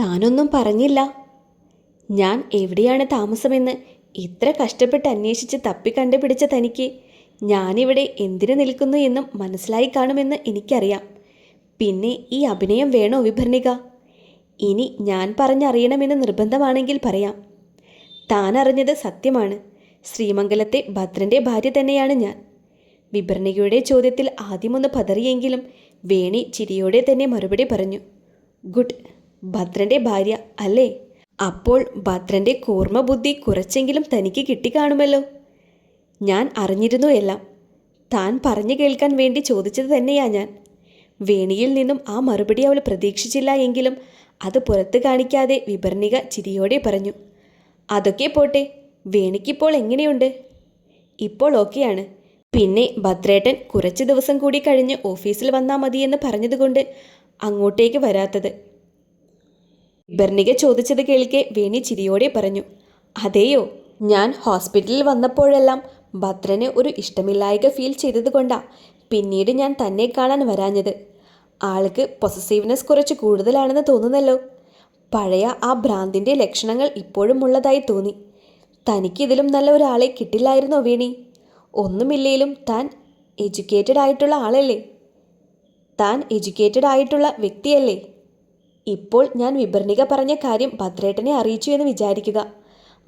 താനൊന്നും പറഞ്ഞില്ല. ഞാൻ എവിടെയാണ് താമസമെന്ന് ഇത്ര കഷ്ടപ്പെട്ട് അന്വേഷിച്ച് തപ്പി കണ്ടുപിടിച്ച തനിക്ക് ഞാനിവിടെ എന്തിനു നിൽക്കുന്നു എന്നും മനസ്സിലായി കാണുമെന്ന് എനിക്കറിയാം. പിന്നെ ഈ അഭിനയം വേണോ വിഭർണിക ഇനി ഞാൻ പറഞ്ഞറിയണമെന്ന് നിർബന്ധമാണെങ്കിൽ പറയാം. താൻ അറിഞ്ഞത് സത്യമാണ്. ശ്രീമംഗലത്തെ ഭദ്രന്റെ ഭാര്യ തന്നെയാണ് ഞാൻ. വിഭർണികയുടെ ചോദ്യത്തിൽ ആദ്യമൊന്ന് പതറിയെങ്കിലും വേണി ചിരിയോടെ തന്നെ മറുപടി പറഞ്ഞു. ഗുഡ്. ഭദ്രന്റെ ഭാര്യ അല്ലേ? അപ്പോൾ ഭദ്രന്റെ കൂർമ്മ ബുദ്ധി കുറച്ചെങ്കിലും തനിക്ക് കിട്ടിക്കാണുമല്ലോ. ഞാൻ അറിഞ്ഞിരുന്നു എല്ലാം. താൻ പറഞ്ഞു കേൾക്കാൻ വേണ്ടി ചോദിച്ചത് തന്നെയാ ഞാൻ. വേണിയിൽ നിന്നും ആ മറുപടി അവൾ പ്രതീക്ഷിച്ചില്ല എങ്കിലും അത് പുറത്ത് കാണിക്കാതെ വിഭർണിക ചിരിയോടെ പറഞ്ഞു അതൊക്കെ പോട്ടെ വേണിക്കിപ്പോൾ എങ്ങനെയുണ്ട്? ഇപ്പോൾ ഓക്കെയാണ്. പിന്നെ ഭദ്രേട്ടൻ കുറച്ച് ദിവസം കൂടി കഴിഞ്ഞ് ഓഫീസിൽ വന്നാൽ മതിയെന്ന് പറഞ്ഞതുകൊണ്ട് അങ്ങോട്ടേക്ക് വരാത്തത്. വിഭർണിക ചോദിച്ചത് കേൾക്കെ വേണി ചിരിയോടെ പറഞ്ഞു അതെയോ ഞാൻ ഹോസ്പിറ്റലിൽ വന്നപ്പോഴെല്ലാം ഭദ്രന് ഒരു ഇഷ്ടമില്ലായക ഫീൽ ചെയ്തതുകൊണ്ടാ പിന്നീട് ഞാൻ തന്നെ കാണാൻ വരാഞ്ഞത്. ആൾക്ക് പൊസസീവ്നെസ് കുറച്ച് കൂടുതലാണെന്ന് തോന്നുന്നല്ലോ. പഴയ ആ ഭ്രാന്തിന്റെ ലക്ഷണങ്ങൾ ഇപ്പോഴും ഉള്ളതായി തോന്നി. തനിക്കിതിലും നല്ല ഒരാളെ കിട്ടില്ലായിരുന്നോ വേണി? ഒന്നുമില്ലേലും താൻ എഡ്യൂക്കേറ്റഡ് ആയിട്ടുള്ള ആളല്ലേ? താൻ എഡ്യൂക്കേറ്റഡ് ആയിട്ടുള്ള വ്യക്തിയല്ലേ? ഇപ്പോൾ ഞാൻ വിഭർണിക പറഞ്ഞ കാര്യം ഭദ്രേട്ടനെ അറിയിച്ചു എന്ന് വിചാരിക്കുക.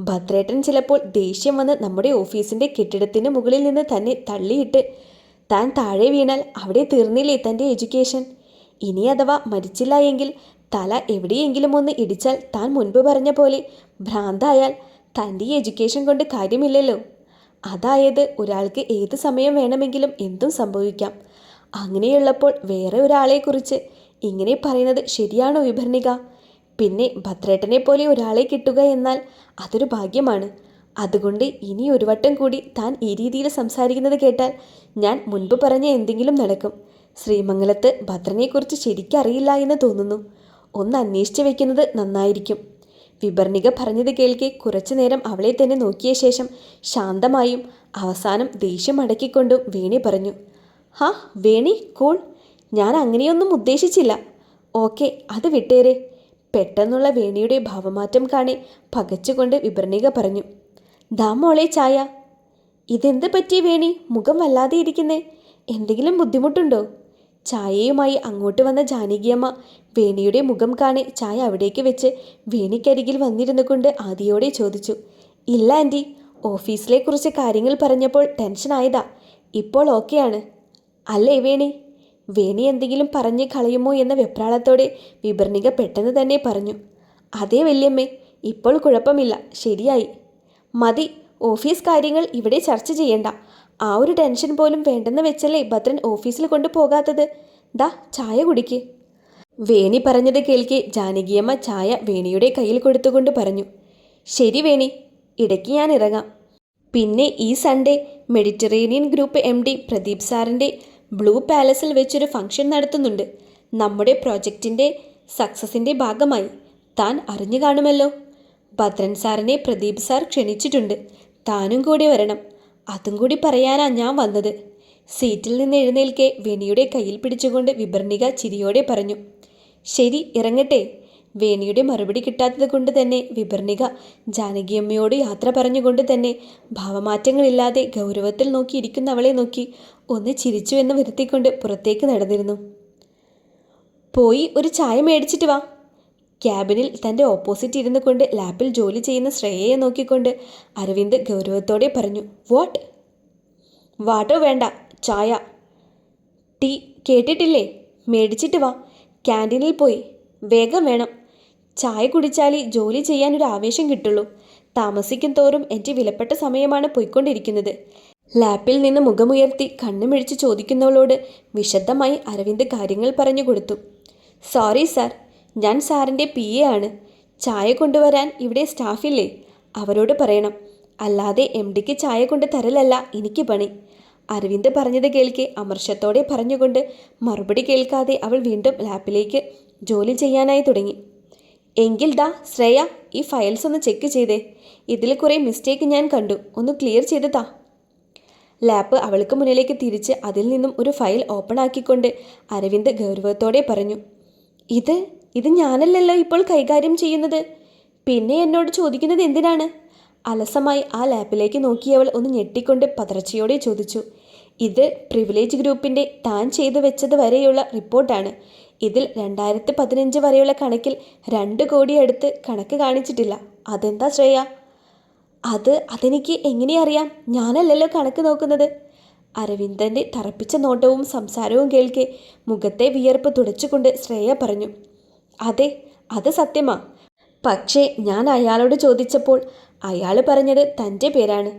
ഭദ്രേട്ടൻ ചിലപ്പോൾ ദേഷ്യം വന്ന് നമ്മുടെ ഓഫീസിന്റെ കെട്ടിടത്തിന് മുകളിൽ നിന്ന് തന്നെ തള്ളിയിട്ട് താൻ താഴെ വീണാൽ അവിടെ തീർന്നില്ലേ തന്റെ എഡ്യൂക്കേഷൻ? ഇനി അഥവാ മരിച്ചില്ല എങ്കിൽ തല എവിടെയെങ്കിലും ഒന്ന് ഇടിച്ചാൽ താൻ മുൻപ് പറഞ്ഞ പോലെ ഭ്രാന്തായാൽ തന്റെ ഈ എഡ്യൂക്കേഷൻ കൊണ്ട് കാര്യമില്ലല്ലോ. അതായത് ഒരാൾക്ക് ഏത് സമയം വേണമെങ്കിലും എന്തും സംഭവിക്കാം. അങ്ങനെയുള്ളപ്പോൾ വേറെ ഒരാളെക്കുറിച്ച് ഇങ്ങനെ പറയുന്നത് ശരിയാണോ വിഭർണിക പിന്നെ ഭദ്രേട്ടനെ പോലെ ഒരാളെ കിട്ടുക എന്നാൽ അതൊരു ഭാഗ്യമാണ്. അതുകൊണ്ട് ഇനി ഒരു വട്ടം കൂടി താൻ ഈ രീതിയിൽ സംസാരിക്കുന്നത് കേട്ടാൽ ഞാൻ മുൻപ് പറഞ്ഞ എന്തെങ്കിലും നടക്കും. ശ്രീമംഗലത്ത് ഭദ്രനെക്കുറിച്ച് ശരിക്കറിയില്ല എന്ന് തോന്നുന്നു. ഒന്ന് അന്വേഷിച്ച് വെക്കുന്നത് നന്നായിരിക്കും. വിഭർണിക പറഞ്ഞത് കേൾക്കെ കുറച്ചു നേരം അവളെ തന്നെ നോക്കിയ ശേഷം ശാന്തമായും അവസാനം ദേഷ്യം അടക്കിക്കൊണ്ടും വേണി പറഞ്ഞു. ഹാ വേണി കൂൾ ഞാൻ അങ്ങനെയൊന്നും ഉദ്ദേശിച്ചില്ല. ഓക്കെ അത് വിട്ടേരെ. പെട്ടെന്നുള്ള വേണിയുടെ ഭാവമാറ്റം കാണി പകച്ചുകൊണ്ട് വിഭർണിക പറഞ്ഞു. ദാ മോളെ ചായ. ഇതെന്ത് പറ്റി വേണി? മുഖം വല്ലാതെ ഇരിക്കുന്നേ. എന്തെങ്കിലും ബുദ്ധിമുട്ടുണ്ടോ? ചായയുമായി അങ്ങോട്ട് വന്ന ജാനകിയമ്മ വേണിയുടെ മുഖം കാണി ചായ അവിടേക്ക് വെച്ച് വേണിക്കരികിൽ വന്നിരുന്നു കൊണ്ട് ആദിയോടെ ചോദിച്ചു. ഇല്ല ആന്റി ഓഫീസിലെ കുറിച്ച് കാര്യങ്ങൾ പറഞ്ഞപ്പോൾ ടെൻഷനായതാ. ഇപ്പോൾ ഓക്കെയാണ്. അല്ലേ വേണി? വേണി എന്തെങ്കിലും പറഞ്ഞ് കളയുമോ എന്ന വെപ്രാളത്തോടെ വിഭർണിക പെട്ടെന്ന് തന്നെ പറഞ്ഞു അതേ വല്യമ്മേ ഇപ്പോൾ കുഴപ്പമില്ല ശരിയായി. മതി ഓഫീസ് കാര്യങ്ങൾ ഇവിടെ ചർച്ച ചെയ്യണ്ട. ആ ഒരു ടെൻഷൻ പോലും വേണ്ടെന്ന് വെച്ചല്ലേ ഭദ്രൻ ഓഫീസിൽ കൊണ്ടു കൊണ്ടുപോകാത്തത് ദാ ചായ കുടിക്ക്. വേണി പറഞ്ഞത് കേൾക്കെ ജാനകിയമ്മ ചായ വേണിയുടെ കയ്യിൽ കൊടുത്തുകൊണ്ട് പറഞ്ഞു ശരി വേണി ഇടയ്ക്ക് ഞാൻ ഇറങ്ങാം. പിന്നെ ഈ Sunday Mediterranean group M D Pradeep സാറിന്റെ ബ്ലൂ പാലസിൽ വെച്ചൊരു ഫംഗ്ഷൻ നടത്തുന്നുണ്ട്. നമ്മുടെ പ്രോജക്റ്റിന്റെ സക്സസിന്റെ ഭാഗമായി താൻ അറിഞ്ഞു കാണുമല്ലോ. ഭദ്രൻ സാറിനെ പ്രദീപ് സാർ ക്ഷണിച്ചിട്ടുണ്ട്. താനും കൂടി വരണം. അതും കൂടി പറയാനാ ഞാൻ വന്നത്. സീറ്റിൽ നിന്ന് എഴുന്നേൽക്കെ വിനിയുടെ കയ്യിൽ പിടിച്ചുകൊണ്ട് വിഭർണിക ചിരിയോടെ പറഞ്ഞു. ശരി ഇറങ്ങട്ടെ. വേണിയുടെ മറുപടി കിട്ടാത്തത് കൊണ്ട് തന്നെ വിഭർണിക ജാനകിയമ്മയോട് യാത്ര പറഞ്ഞുകൊണ്ട് തന്നെ ഭാവമാറ്റങ്ങളില്ലാതെ ഗൗരവത്തിൽ നോക്കിയിരിക്കുന്ന അവളെ നോക്കി ഒന്ന് ചിരിച്ചു എന്ന് വരുത്തിക്കൊണ്ട് പുറത്തേക്ക് നടന്നിരുന്നു. പോയി ഒരു ചായ മേടിച്ചിട്ട് വാ. ക്യാബിനിൽ തന്റെ ഓപ്പോസിറ്റ് ഇരുന്നു കൊണ്ട് ലാപ്പിൽ ജോലി ചെയ്യുന്ന ശ്രേയയെ നോക്കിക്കൊണ്ട് അരവിന്ദ് ഗൗരവത്തോടെ പറഞ്ഞു വാട്ട്? വാട്ടോ വേണ്ട ചായ. ടീ കേട്ടിട്ടില്ലേ? മേടിച്ചിട്ട് വാ. ക്യാന്റീനിൽ പോയി. വേഗം വേണം. ചായ കുടിച്ചാലേ ജോലി ചെയ്യാൻ ഒരു ആവേശം കിട്ടുള്ളൂ. താമസിക്കും തോറും എന്റെ വിലപ്പെട്ട സമയമാണ് പോയിക്കൊണ്ടിരിക്കുന്നത്. ലാപ്പിൽ നിന്ന് മുഖമുയർത്തി കണ്ണുമിഴിച്ച് ചോദിക്കുന്നവളോട് വിശദമായി അരവിന്ദ് കാര്യങ്ങൾ പറഞ്ഞു കൊടുത്തു. സോറി സാർ ഞാൻ സാറിന്റെ പി. എ. ആണ്. ചായ കൊണ്ടുവരാൻ ഇവിടെ സ്റ്റാഫില്ലേ അവരോട് പറയണം. അല്ലാതെ എം. ഡിക്ക് ചായ കൊണ്ട് തരലല്ല എനിക്ക് പണി. അരവിന്ദ് പറഞ്ഞത് കേൾക്കെ അമർഷത്തോടെ പറഞ്ഞുകൊണ്ട് മറുപടി കേൾക്കാതെ അവൾ വീണ്ടും ലാപ്പിലേക്ക് ജോലി ചെയ്യാനായി തുടങ്ങി. എങ്കിൽ ദാ ശ്രേയ ഈ ഫയൽസ് ഒന്ന് ചെക്ക് ചെയ്തേ. ഇതിൽ കുറേ മിസ്റ്റേക്ക് ഞാൻ കണ്ടു. ഒന്ന് ക്ലിയർ ചെയ്ത് താ ലാപ്പ് അവൾക്ക് മുന്നിലേക്ക് തിരിച്ച് അതിൽ നിന്നും ഒരു ഫയൽ ഓപ്പൺ ആക്കിക്കൊണ്ട് അരവിന്ദ് ഗൗരവത്തോടെ പറഞ്ഞു ഇത് ഇത് ഞാനല്ലല്ലോ ഇപ്പോൾ കൈകാര്യം ചെയ്യുന്നത്. പിന്നെ എന്നോട് ചോദിക്കുന്നത് എന്തിനാണ്? അലസമായി ആ ലാപ്പിലേക്ക് നോക്കിയവൾ ഒന്ന് ഞെട്ടിക്കൊണ്ട് പതർച്ചയോടെ ചോദിച്ചു ഇത് പ്രിവിലേജ് ഗ്രൂപ്പിന്റെ താൻ ചെയ്തു വെച്ചത് വരെയുള്ള റിപ്പോർട്ടാണ് ഇതിൽ രണ്ടായിരത്തി പതിനഞ്ച് വരെയുള്ള കണക്കിൽ രണ്ട് കോടി അടുത്ത് കണക്ക് കാണിച്ചിട്ടില്ല. അതെന്താ ശ്രേയ? അത് അതെനിക്ക് എങ്ങനെ അറിയാം? ഞാനല്ലല്ലോ കണക്ക് നോക്കുന്നത്. അരവിന്ദന്റെ തറപ്പിച്ച നോട്ടവും സംസാരവും കേൾക്കെ മുഖത്തെ വിയർപ്പ് തുടച്ചുകൊണ്ട് ശ്രേയ പറഞ്ഞു അതെ അത് സത്യമാ. പക്ഷേ ഞാൻ അയാളോട് ചോദിച്ചപ്പോൾ അയാൾ പറഞ്ഞത് തന്റെ പേരാണ്.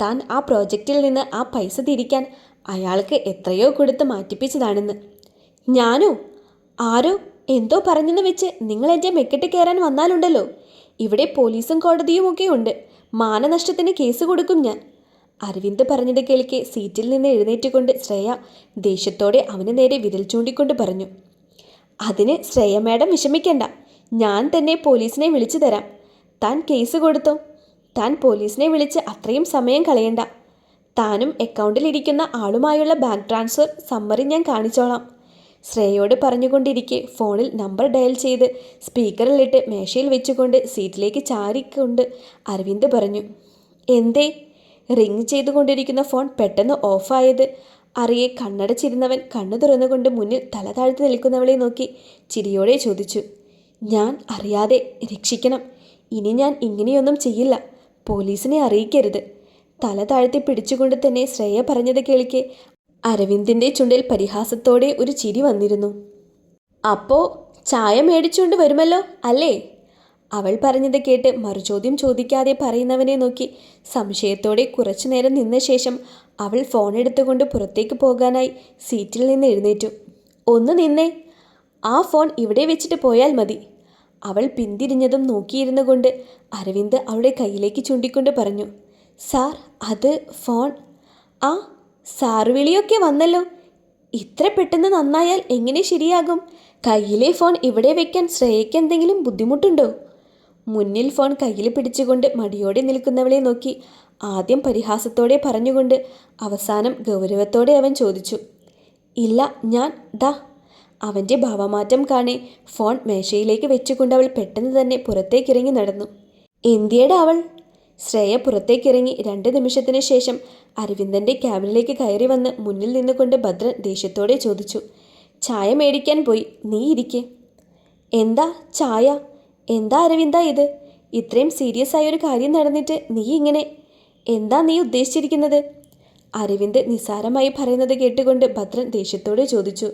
താൻ ആ പ്രോജക്റ്റിൽ നിന്ന് ആ പൈസ തിരിക്കാൻ അയാൾക്ക് എത്രയോ കൊടുത്ത് മാറ്റിപ്പിച്ചതാണെന്ന്. ഞാനോ? ആരോ എന്തോ പറഞ്ഞെന്ന് വെച്ച് നിങ്ങൾ എന്റെ മെക്കെട്ട് കയറാൻ വന്നാലുണ്ടല്ലോ. ഇവിടെ പോലീസും കോടതിയും ഒക്കെ ഉണ്ട്. മാനനഷ്ടത്തിന് കേസ് കൊടുക്കും ഞാൻ. അരവിന്ദ് പറഞ്ഞത് കേൾക്കെ സീറ്റിൽ നിന്ന് എഴുന്നേറ്റുകൊണ്ട് ശ്രേയ ദേഷ്യത്തോടെ അവന് നേരെ വിരൽ ചൂണ്ടിക്കൊണ്ട് പറഞ്ഞു. അതിന് ശ്രേയ മാഡം വിഷമിക്കണ്ട. ഞാൻ തന്നെ പോലീസിനെ വിളിച്ചു തരാം. താൻ കേസ് കൊടുത്തോ? താൻ പോലീസിനെ വിളിച്ച് അത്രയും സമയം കളയണ്ട. താനും അക്കൗണ്ടിലിരിക്കുന്ന ആളുമായുള്ള ബാങ്ക് ട്രാൻസ്ഫർ സമ്മറി ഞാൻ കാണിച്ചോളാം. ശ്രേയോട് പറഞ്ഞുകൊണ്ടിരിക്കെ. ഫോണിൽ നമ്പർ ഡയൽ ചെയ്ത് സ്പീക്കറിലിട്ട് മേശയിൽ വെച്ചുകൊണ്ട് സീറ്റിലേക്ക് ചാരിക്കൊണ്ട് അരവിന്ദ് പറഞ്ഞു എന്തേ? റിങ് ചെയ്തുകൊണ്ടിരിക്കുന്ന ഫോൺ പെട്ടെന്ന് ഓഫായത്. അറിയെ കണ്ണടച്ചിരുന്നവൻ കണ്ണു തുറന്നുകൊണ്ട് മുന്നിൽ തല താഴ്ത്തി നിൽക്കുന്നവളെ നോക്കി ചിരിയോടെ ചോദിച്ചു ഞാൻ അറിയാതെ രക്ഷിക്കണം. ഇനി ഞാൻ ഇങ്ങനെയൊന്നും ചെയ്യില്ല. പോലീസിനെ അറിയിക്കരുത്. തല താഴ്ത്തി പിടിച്ചുകൊണ്ട് തന്നെ ശ്രേയ പറഞ്ഞത് കേൾക്കെ അരവിന്ദിന്റെ ചുണ്ടിൽ പരിഹാസത്തോടെ ഒരു ചിരി വന്നിരുന്നു. അപ്പോ ചായ മേടിച്ചുകൊണ്ട് വരുമല്ലോ അല്ലേ? അവൾ പറഞ്ഞത് കേട്ട് മറുചോദ്യം ചോദിക്കാതെ പറയുന്നവനെ നോക്കി സംശയത്തോടെ കുറച്ചു നേരം നിന്ന ശേഷം അവൾ ഫോൺ എടുത്തുകൊണ്ട് പുറത്തേക്ക് പോകാനായി സീറ്റിൽ നിന്ന് എഴുന്നേറ്റു. ഒന്ന് നിന്നേ ആ ഫോൺ ഇവിടെ വെച്ചിട്ട് പോയാൽ മതി. അവൾ പിന്തിരിഞ്ഞതും നോക്കിയിരുന്നു കൊണ്ട് അരവിന്ദ് അവളുടെ കയ്യിലേക്ക് ചൂണ്ടിക്കൊണ്ട് പറഞ്ഞു. സാർ അത് ഫോൺ. ആ സാർ വിളിയൊക്കെ വന്നല്ലോ. ഇത്ര പെട്ടെന്ന് നന്നായാൽ എങ്ങനെ ശരിയാകും? കയ്യിലെ ഫോൺ ഇവിടെ വെക്കാൻ ശ്രേയയ്ക്ക് എന്തെങ്കിലും ബുദ്ധിമുട്ടുണ്ടോ? മുന്നിൽ ഫോൺ കയ്യിൽ പിടിച്ചുകൊണ്ട് മടിയോടെ നിൽക്കുന്നവളെ നോക്കി ആദ്യം പരിഹാസത്തോടെ പറഞ്ഞുകൊണ്ട് അവസാനം ഗൗരവത്തോടെ അവൻ ചോദിച്ചു ഇല്ല ഞാൻ ദാ. അവന്റെ ഭാവമാറ്റം കാണെ ഫോൺ മേശയിലേക്ക് വെച്ചുകൊണ്ട് അവൾ പെട്ടെന്ന് തന്നെ പുറത്തേക്കിറങ്ങി നടന്നു. എന്തിയടാ അവൾ? ശ്രേയ പുറത്തേക്കിറങ്ങി രണ്ട് നിമിഷത്തിന് ശേഷം അരവിന്ദന്റെ ക്യാബിനിലേക്ക് കയറി വന്ന് മുന്നിൽ നിന്നുകൊണ്ട് ഭദ്രൻ ദേഷ്യത്തോടെ ചോദിച്ചു ചായ മേടിക്കാൻ പോയി നീ ഇരിക്കെ. എന്താ? ചായ? എന്താ അരവിന്ദ ഇത്? ഇത്രയും സീരിയസ് ആയ ഒരു കാര്യം നടന്നിട്ട് നീ ഇങ്ങനെ എന്താ നീ ഉദ്ദേശിച്ചിരിക്കുന്നത്? അരവിന്ദ് നിസാരമായി പറയുന്നത് കേട്ടുകൊണ്ട് ഭദ്രൻ ദേഷ്യത്തോടെ ചോദിച്ചു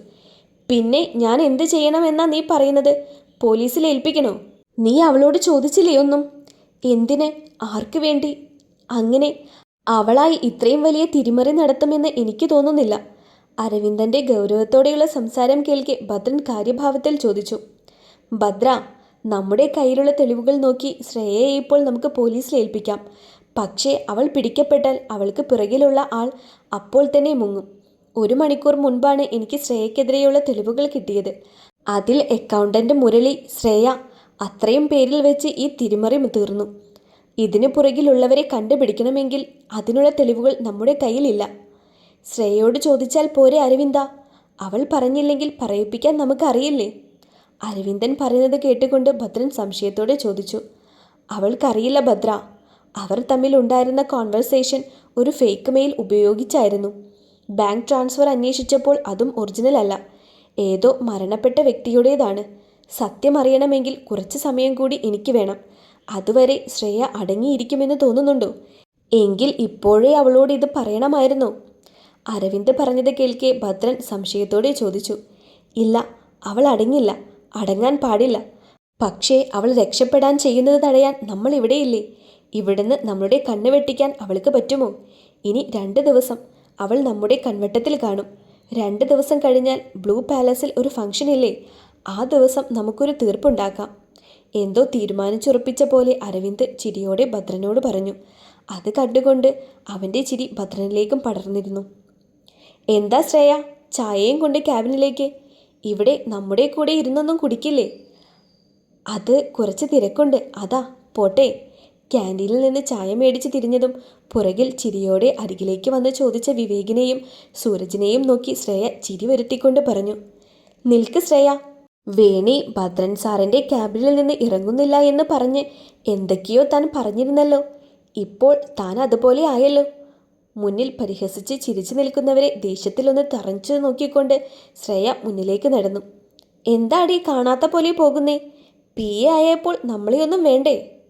പിന്നെ ഞാൻ എന്ത് ചെയ്യണമെന്നാ നീ പറയുന്നത്? പോലീസിൽ ഏൽപ്പിക്കണോ? നീ അവളോട് ചോദിച്ചില്ലേ ഒന്നും? എന്തിന്? ആർക്ക് വേണ്ടി? അങ്ങനെ അവളായി ഇത്രയും വലിയ തിരിമറി നടത്തുമെന്ന് എനിക്ക് തോന്നുന്നില്ല. അരവിന്ദന്റെ ഗൗരവത്തോടെയുള്ള സംസാരം കേൾക്കെ ഭദ്രൻ കാര്യഭാവത്തിൽ ചോദിച്ചു. ഭദ്ര നമ്മുടെ കയ്യിലുള്ള തെളിവുകൾ നോക്കി ശ്രേയയെ ഇപ്പോൾ നമുക്ക് പോലീസിൽ ഏൽപ്പിക്കാം. പക്ഷേ അവൾ പിടിക്കപ്പെട്ടാൽ അവൾക്ക് പിറകിലുള്ള ആൾ അപ്പോൾ തന്നെ മുങ്ങും. ഒരു മണിക്കൂർ മുൻപാണ് എനിക്ക് ശ്രേയക്കെതിരെയുള്ള തെളിവുകൾ കിട്ടിയത്. അതിൽ അക്കൗണ്ടന്റ് മുരളി ശ്രേയ അത്രയും പേരിൽ വെച്ച് ഈ തിരിമറി തീർന്നു. ഇതിനു പുറകിലുള്ളവരെ കണ്ടുപിടിക്കണമെങ്കിൽ അതിനുള്ള തെളിവുകൾ നമ്മുടെ കയ്യിലില്ല. ശ്രേയയോട് ചോദിച്ചാൽ പോരെ അരവിന്ദ. അവൾ പറഞ്ഞില്ലെങ്കിൽ പറയിപ്പിക്കാൻ നമുക്കറിയില്ലേ? അരവിന്ദൻ പറയുന്നത് കേട്ടുകൊണ്ട് ഭദ്രൻ സംശയത്തോടെ ചോദിച്ചു. അവൾക്കറിയില്ല ഭദ്ര. അവർ തമ്മിൽ ഉണ്ടായിരുന്ന കോൺവെർസേഷൻ ഒരു ഫേക്ക് മെയിൽ ഉപയോഗിച്ചായിരുന്നു. ബാങ്ക് ട്രാൻസ്ഫർ അന്വേഷിച്ചപ്പോൾ അതും ഒറിജിനൽ അല്ല. ഏതോ മരണപ്പെട്ട വ്യക്തിയുടേതാണ്. സത്യം അറിയണമെങ്കിൽ കുറച്ച് സമയം കൂടി എനിക്ക് വേണം. അതുവരെ ശ്രേയ അടങ്ങിയിരിക്കുമെന്ന് തോന്നുന്നുണ്ടോ? എങ്കിൽ ഇപ്പോഴേ അവളോട് ഇത് പറയണമായിരുന്നു. അരവിന്ദ് പറഞ്ഞത് കേൾക്കെ ഭദ്രൻ സംശയത്തോടെ ചോദിച്ചു. ഇല്ല അവൾ അടങ്ങില്ല അടങ്ങാൻ പാടില്ല. പക്ഷേ അവൾ രക്ഷപ്പെടാൻ ചെയ്യുന്നത് തടയാൻ നമ്മൾ ഇവിടെയില്ലേ? ഇവിടുന്ന് നമ്മുടെ കണ്ണ് വെട്ടിക്കാൻ അവൾക്ക് പറ്റുമോ? ഇനി രണ്ട് ദിവസം അവൾ നമ്മുടെ കൺവെട്ടത്തിൽ കാണും. രണ്ട് ദിവസം കഴിഞ്ഞാൽ ബ്ലൂ പാലസിൽ ഒരു ഫംഗ്ഷൻ ഇല്ലേ ആ ദിവസം നമുക്കൊരു തീർപ്പുണ്ടാക്കാം. എന്തോ തീരുമാനിച്ചുറപ്പിച്ച പോലെ അരവിന്ദ് ചിരിയോടെ ഭദ്രനോട് പറഞ്ഞു. അത് കണ്ടുകൊണ്ട് അവന്റെ ചിരി ഭദ്രനിലേക്കും പടർന്നിരുന്നു. എന്താ ശ്രേയ? ചായയും കൊണ്ട് ക്യാബിനിലേക്ക്. ഇവിടെ നമ്മുടെ കൂടെ ഇരുന്നൊന്നും കുടിക്കില്ലേ? അത് കുറച്ച് തിരക്കുണ്ട്. അതാ പോട്ടെ. ക്യാന്റീനിൽ നിന്ന് ചായ മേടിച്ച് തിരിഞ്ഞതും പുറകിൽ ചിരിയോടെ അരികിലേക്ക് വന്ന് ചോദിച്ച വിവേകിനെയും സൂരജിനെയും നോക്കി ശ്രേയ ചിരി വരുത്തിക്കൊണ്ട് പറഞ്ഞു. നിൽക്ക് ശ്രേയ. വേണി ഭദ്രൻ സാറിന്റെ ക്യാബിനിൽ നിന്ന് ഇറങ്ങുന്നില്ല എന്ന് പറഞ്ഞ് എന്തൊക്കെയോ താൻ പറഞ്ഞിരുന്നല്ലോ. ഇപ്പോൾ താൻ അതുപോലെ ആയല്ലോ. മുന്നിൽ പരിഹസിച്ച് ചിരിച്ചു നിൽക്കുന്നവരെ ദേഷ്യത്തിലൊന്ന് തറഞ്ഞു നോക്കിക്കൊണ്ട് ശ്രേയ മുന്നിലേക്ക് നടന്നു. എന്താടി കാണാത്ത പോലെ പോകുന്നേ? പി എ ആയപ്പോൾ നമ്മളെയൊന്നും വേണ്ടേ?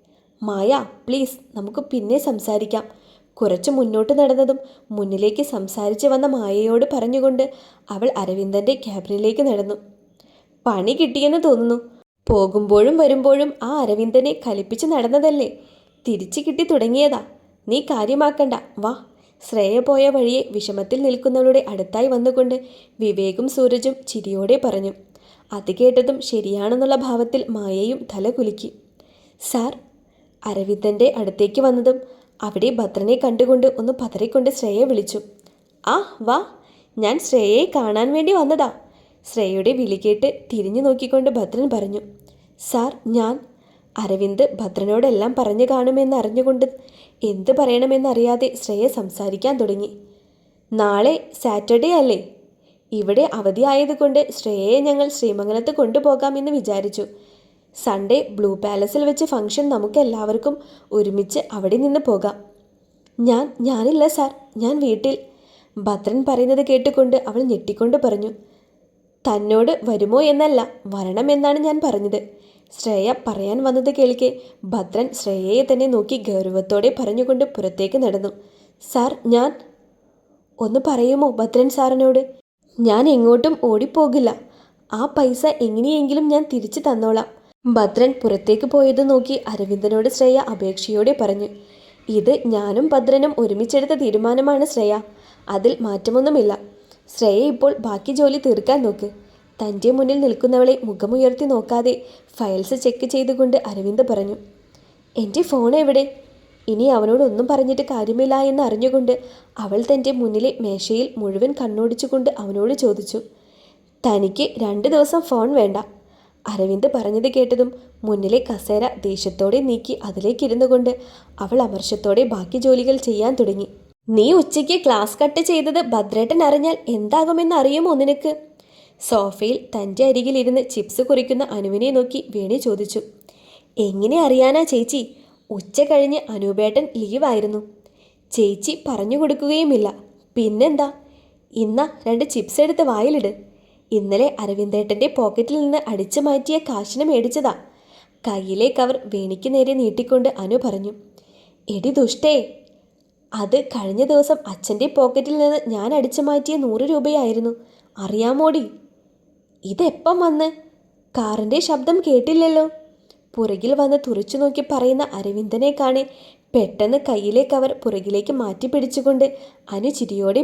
മായ പ്ലീസ് നമുക്ക് പിന്നെ സംസാരിക്കാം. കുറച്ച് മുന്നോട്ട് നടന്നതും മുന്നിലേക്ക് സംസാരിച്ച് വന്ന മായയോട് പറഞ്ഞുകൊണ്ട് അവൾ അരവിന്ദന്റെ ക്യാബിനിലേക്ക് നടന്നു. പണി കിട്ടിയെന്ന് തോന്നുന്നു. പോകുമ്പോഴും വരുമ്പോഴും ആ അരവിന്ദനെ കലിപ്പിച്ച് നടന്നതല്ലേ? തിരിച്ചു കിട്ടി തുടങ്ങിയതാ. നീ കാര്യമാക്കണ്ട. വാ. ശ്രേയ പോയ വഴിയെ വിഷമത്തിൽ നിൽക്കുന്നവളുടെ അടുത്തായി വന്നുകൊണ്ട് വിവേകും സൂരജും ചിരിയോടെ പറഞ്ഞു. അത് കേട്ടതും ശരിയാണെന്നുള്ള ഭാവത്തിൽ മായയും തല കുലുക്കി. സാർ അരവിന്ദന്റെ അടുത്തേക്ക് വന്നതും അവിടെ ഭദ്രനെ കണ്ടുകൊണ്ട് ഒന്ന് പതറിക്കൊണ്ട് ശ്രേയ വിളിച്ചു. ആ വാ. ഞാൻ ശ്രേയയെ കാണാൻ വേണ്ടി വന്നതാ. ശ്രേയയുടെ വിളി കേട്ട് തിരിഞ്ഞു നോക്കിക്കൊണ്ട് ഭദ്രൻ പറഞ്ഞു സാർ ഞാൻ അരവിന്ദ് ഭദ്രനോടെല്ലാം പറഞ്ഞു കാണുമെന്ന് അറിഞ്ഞുകൊണ്ട് എന്ത് പറയണമെന്നറിയാതെ ശ്രേയ സംസാരിക്കാൻ തുടങ്ങി. നാളെ സാറ്റർഡേ അല്ലേ? ഇവിടെ അവധിയായതുകൊണ്ട് ശ്രേയയെ ഞങ്ങൾ ശ്രീമംഗലത്ത് കൊണ്ടുപോകാമെന്ന് വിചാരിച്ചു. സൺഡേ ബ്ലൂ പാലസിൽ വെച്ച് ഫംഗ്ഷൻ നമുക്ക് എല്ലാവർക്കും ഒരുമിച്ച് അവിടെ നിന്ന് പോകാം. ഞാൻ ഞാനില്ല സാർ ഞാൻ വീട്ടിൽ ഭദ്രൻ പറയുന്നത് കേട്ടുകൊണ്ട് അവൾ ഞെട്ടിക്കൊണ്ട് പറഞ്ഞു. തന്നോട് വരുമോ എന്നല്ല വരണമെന്നാണ് ഞാൻ പറഞ്ഞത്. ശ്രേയ പറയാൻ വന്നത് കേൾക്കെ. ഭദ്രൻ ശ്രേയയെ തന്നെ നോക്കി ഗൗരവത്തോടെ പറഞ്ഞുകൊണ്ട് പുറത്തേക്ക് നടന്നു. സാർ ഞാൻ ഒന്ന് പറയുമോ ഭദ്രൻ സാറിനോട്? ഞാൻ എങ്ങോട്ടും ഓടിപ്പോകില്ല. ആ പൈസ എങ്ങനെയെങ്കിലും ഞാൻ തിരിച്ചു തന്നോളാം. ഭദ്രൻ പുറത്തേക്ക് പോയത് നോക്കി അരവിന്ദനോട് ശ്രേയ അപേക്ഷയോടെ പറഞ്ഞു. ഇത് ഞാനും ഭദ്രനും ഒരുമിച്ചെടുത്ത തീരുമാനമാണ് ശ്രേയ. അതിൽ മാറ്റമൊന്നുമില്ല. ശ്രേയ ഇപ്പോൾ ബാക്കി ജോലി തീർക്കാൻ നോക്ക്. തന്റെ മുന്നിൽ നിൽക്കുന്നവളെ മുഖമുയർത്തി നോക്കാതെ ഫയൽസ് ചെക്ക് ചെയ്തുകൊണ്ട് അരവിന്ദ് പറഞ്ഞു എന്റെ ഫോൺ എവിടെ? ഇനി അവനോടൊന്നും പറഞ്ഞിട്ട് കാര്യമില്ല എന്ന് അറിഞ്ഞുകൊണ്ട് അവൾ തന്റെ മുന്നിലെ മേശയിൽ മുഴുവൻ കണ്ണോടിച്ചുകൊണ്ട് അവനോട് ചോദിച്ചു തനിക്ക് രണ്ട് ദിവസം ഫോൺ വേണ്ട. അരവിന്ദ് പറഞ്ഞത് കേട്ടതും മുന്നിലെ കസേര ദേഷ്യത്തോടെ നീക്കി അതിലേക്കിരുന്നു കൊണ്ട് അവൾ അമർഷത്തോടെ ബാക്കി ജോലികൾ ചെയ്യാൻ തുടങ്ങി. നീ ഉച്ചയ്ക്ക് ക്ലാസ് കട്ട് ചെയ്തത് ഭദ്രേട്ടൻ അറിഞ്ഞാൽ എന്താകുമെന്ന് അറിയുമോ നിനക്ക്? സോഫയിൽ തന്റെ അരികിലിരുന്ന് ചിപ്സ് കുറിക്കുന്ന അനുവിനെ നോക്കി വേണി ചോദിച്ചു. എങ്ങനെ അറിയാനാ ചേച്ചി? ഉച്ച കഴിഞ്ഞ് അനൂപേട്ടൻ ലീവായിരുന്നു. ചേച്ചി പറഞ്ഞു കൊടുക്കുകയുമില്ല. പിന്നെന്താ? ഇന്ന രണ്ട് ചിപ്സ് എടുത്ത് വായിലിട്. ഇന്നലെ അരവിന്ദേട്ടന്റെ പോക്കറ്റിൽ നിന്ന് അടിച്ചു മാറ്റിയ കാശിന് മേടിച്ചതാ. കയ്യിലെ കവർ വേണിക്ക് നേരെ നീട്ടിക്കൊണ്ട് അനു പറഞ്ഞു. എടി ദുഷ്ടേ അത് കഴിഞ്ഞ ദിവസം അച്ഛന്റെ പോക്കറ്റിൽ നിന്ന് ഞാൻ അടിച്ചു മാറ്റിയ നൂറ് രൂപയായിരുന്നു. അറിയാമോടി? ഇതെപ്പം വന്ന്? കാറിന്റെ ശബ്ദം കേട്ടില്ലല്ലോ. പുറകിൽ വന്ന് തുറച്ചു നോക്കി പറയുന്ന അരവിന്ദനെ കാണെ പെട്ടെന്ന് കയ്യിലെ കവർ പുറകിലേക്ക് മാറ്റി പിടിച്ചുകൊണ്ട് അനു ചിരിയോടെ